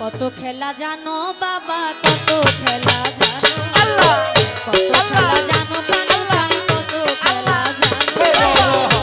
কত খেলা জানো বাবা কত খেলা জানো। আল্লাহ কত খেলা জানো কত খেলা জানো।